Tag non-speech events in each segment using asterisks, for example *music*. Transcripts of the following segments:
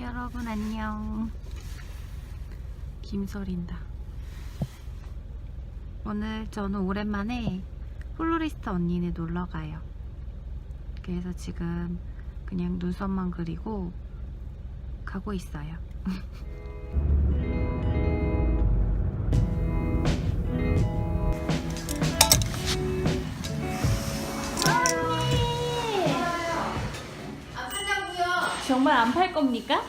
여러분 안녕. 김설인다. 오늘 저는 오랜만에 플로리스트 언니네 놀러 가요. 그래서 지금 그냥 눈썹만 그리고 가고 있어요. *laughs* 정말 안 팔 겁니까?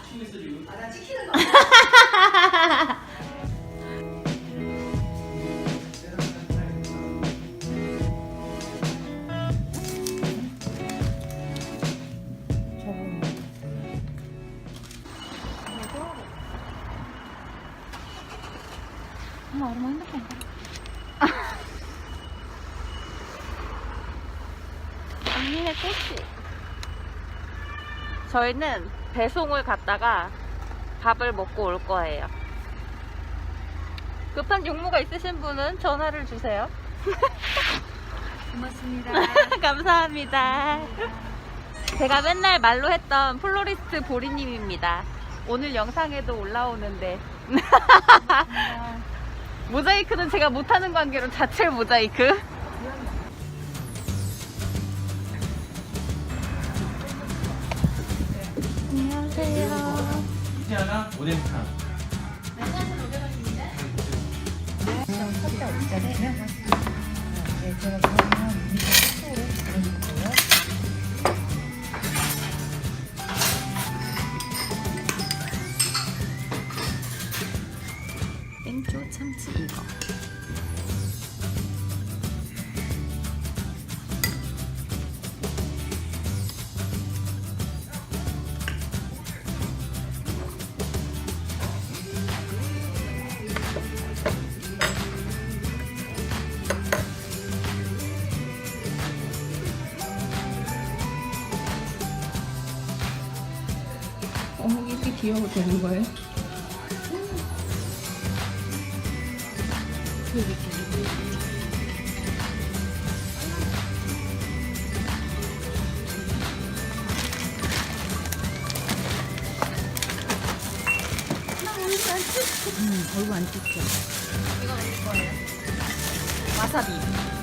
엄마 얼마 핸드폰 언니네 꽃이 저희는 배송을 갔다가 밥을 먹고 올 거예요. 급한 용무가 있으신 분은 전화를 주세요. 고맙습니다. *laughs* 감사합니다. 제가 맨날 말로 했던 플로리스트 보리님입니다. 오늘 영상에도 올라오는데. *laughs* 모자이크는 제가 못하는 관계로 자체 모자이크 안녕하세요 이제 하나 숙소로 보내드릴게요. 땡초 참치 이거 귀여워 되는 거예요? 음, 얼굴 안 찍죠? 이거 올릴 거예요? 와사비.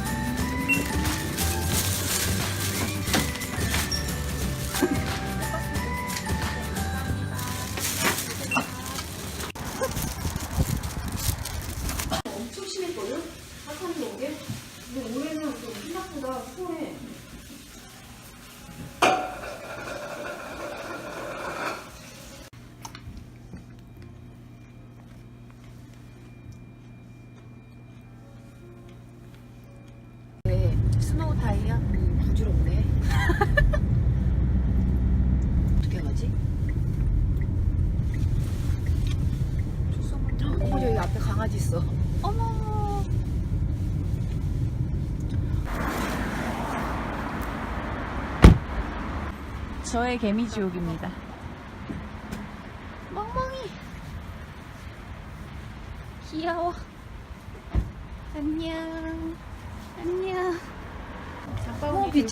135개? 근데 올해는 좀 생각보다 수월해. 스노우 타이어? 음, 부드럽네. *laughs* 어떻게 가지? 어머, 저기 앞에 강아지 있어. 어머. 저의 개미 지옥입니다. 멍멍이. 귀여워. 안녕. 안녕. 장바구니 비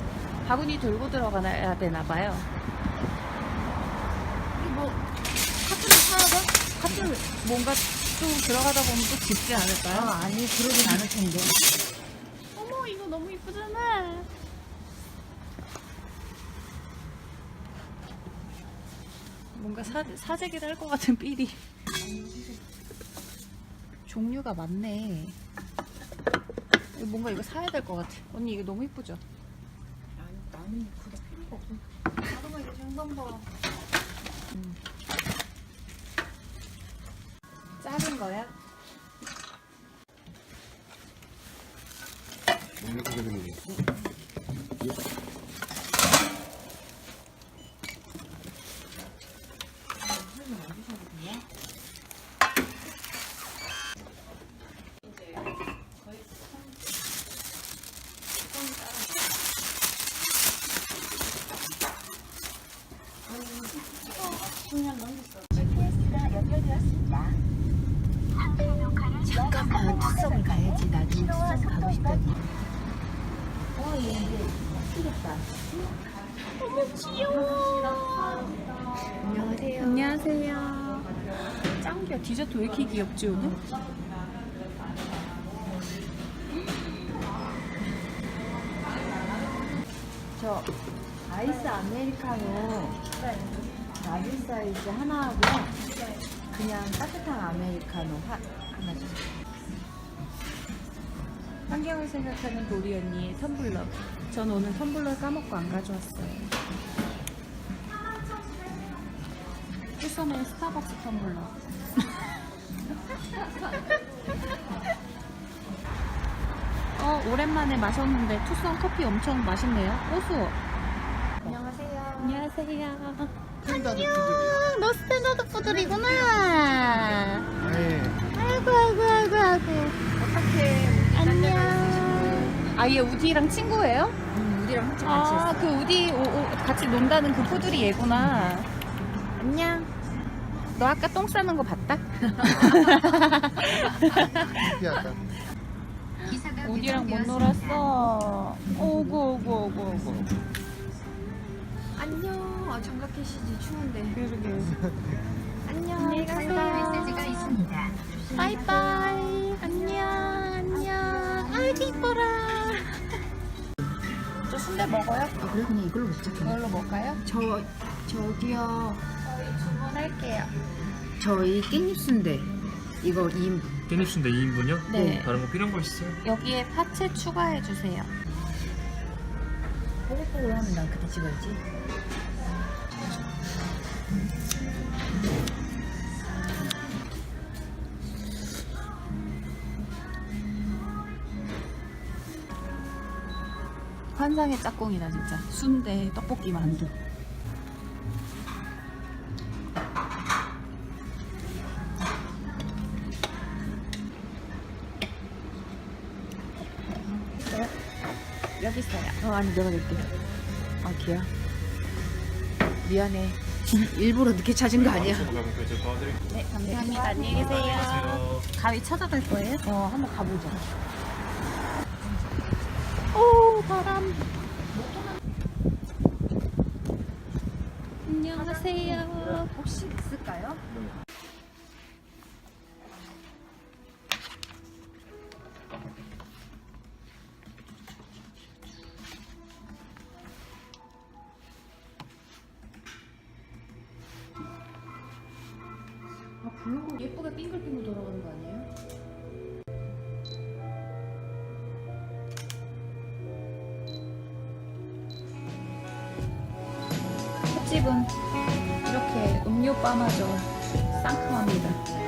바구니 들고 들어가야 되나 봐요. 뭐 카트를 사와봐? 카트 뭔가 또 들어가다 보면 또 짚지 않을까요? 아, 아니 그러진 않을 텐데. 어머 이거 너무 이쁘잖아. 뭔가 사, 사재기를 할 것 같은 삘이. 종류가 많네. 이거 뭔가 이거 사야 될 것 같아. 언니 이거 너무 이쁘죠? 아니, 나는 그게 필요가 없어. 하루가 이거 장난 봐. 작은 거야? 잠깐만 투썸을 가야지. 나도 투썸 가고 싶다니. 어, 얘 안녕하세요. 안녕하세요. 안녕하세요. 짱귀야. 디저트 왜 이렇게 귀엽지, 오늘? 저 아이스 아메리카노 라지 사이즈 하나 하고요. 그냥 따뜻한 아메리카노 하, 하나 주세요. 환경을 생각하는 도리 언니의 텀블러. 전 오늘 텀블러 까먹고 안 가져왔어요. 투썸의 스타벅스 텀블러. *laughs* 어, 오랜만에 마셨는데 투썸 커피 엄청 맛있네요. 고소. 안녕하세요. 안녕하세요. 너 스탠다드 푸들이구나. 네. 아이고, 아이고, 아이고, 아이고. 어떻게 안녕. 아, 얘 우디랑 친구예요? 음, 한참 같이 아, 했어. 그 우디 오- 오- 같이 논다는 그 푸들이 얘구나. 안녕. 너 아까 똥 싸는 거 봤다? *laughs* *laughs* 우디랑 못 놀았어. 오구 오구 오구 오구. 안녕. 아, 장갑 끼시지 추운데. 그러게. 안녕. 안녕히 가세요. 메시지가 있습니다. 바이바이. 안녕 안녕. 아이고 이뻐라. *laughs* 저 순대 먹어요? 아, 그래 그냥 이걸로 먹자. 그걸로 먹을까요? 저 저기요. 저희 주문할게요. 저희 깻잎 순대 이거 2인분. 깻잎순대 2인분이요? 네. 다른 거 필요한 거 있어요? 여기에 파채 추가해 주세요. 뽀글뽀글 하면 난 그때 찍어야지. 환상의 짝꿍이다 진짜. 순대, 떡볶이, 만두. 여기 있어요. 어 아니 내가 낼게. 아 걔야. 미안해. *laughs* 일부러 늦게 찾은 거 아니야? 네, 감사합니다. 안녕히 계세요. 가위 찾아갈 거예요? 어 한번 가보자. 오, 바람. 안녕하세요. 혹시 있을까요? 블로그 예쁘게 빙글빙글 돌아가는 거 아니에요? 횟집은 이렇게 음료바마저 상큼합니다.